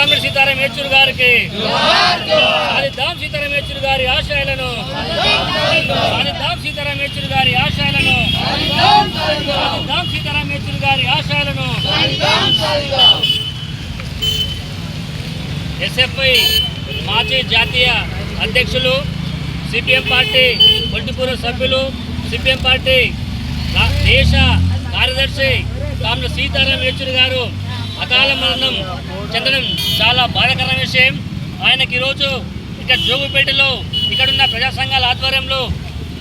కాంగ్రెస్ సీతారాం యేచూరు గారికి. సాధిద్దాం సీతారాం యేచూరు గారి ఆశయాలను. సాధిద్దాం సీతారాం యేచూరు గారి ఆశయాలను. సాధిద్దాం సీతారాం యేచూరు గారి ఆశయాలను. ఎస్ఎఫ్ఐ మాజీ జాతీయ అధ్యక్షులు సిపిఎం పార్టీ పొలిటిపూర్వ సభ్యులు సిపిఎం పార్టీ దేశ కార్యదర్శి కామ్ల సీతారాం యేచూరి గారు అకాల మరణం చెందడం చాలా బాధాకరమైన విషయం. ఆయనకి ఈరోజు ఇక్కడ జోగుపేటలో ఇక్కడున్న ప్రజా సంఘాల ఆధ్వర్యంలో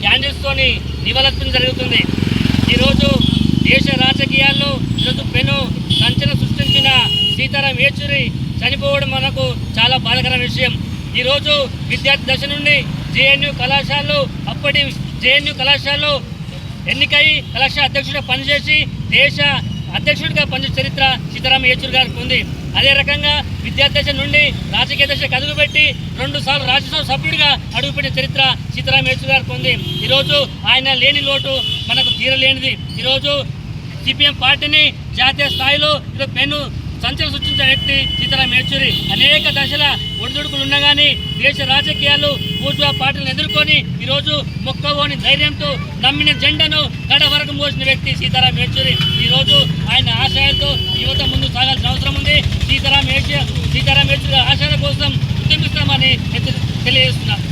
క్యాండిల్స్తోని నివాళులర్పణ జరుగుతుంది. ఈరోజు దేశ రాజకీయాల్లో ఈరోజు పెను సంచలనం సృష్టించిన సీతారాం యేచూరి చనిపోవడం మనకు చాలా బాధాకరమైన విషయం. ఈరోజు విద్యార్థి దశ నుండి జేఎన్యు కళాశాలలో అప్పటి జేఎన్యు కళాశాలలో ఎన్నికై కళాశాల అధ్యక్షుడు పనిచేసి దేశ అధ్యక్షుడిగా పనిచేసే చరిత్ర సీతారామ యేచూరి గారికి ఉంది. అదే రకంగా విద్యార్థి దశ నుండి రాజకీయ దశకు అడుగుపెట్టి రెండు సార్లు రాజ్యసభ సభ్యుడిగా అడుగుపెట్టిన చరిత్ర సీతారామ యేచూరి గారికి ఉంది. ఈరోజు ఆయన లేని లోటు మనకు తీరలేనిది. ఈరోజు సిపిఎం పార్టీని జాతీయ స్థాయిలో ఇది పెను సంచలన సృష్టించిన వ్యక్తి సీతారాం యేచూరి. అనేక దశల ఒడిదుడుకులు ఉన్నా కానీ దేశ రాజకీయాలు పూర్తిగా పార్టీలను ఎదుర్కొని ఈరోజు మొక్కవోని ధైర్యంతో నమ్మిన జెండను గడ వరకు మోసిన వ్యక్తి సీతారాం యేచూరి. ఈరోజు ఆయన ఆశయాలతో యువత ముందు సాగాల్సిన అవసరం ఉంది. సీతారాం యేచూరి సీతారాం యేచూరి ఆశయాల కోసం ఉద్యమిస్తామని తెలియజేస్తున్నారు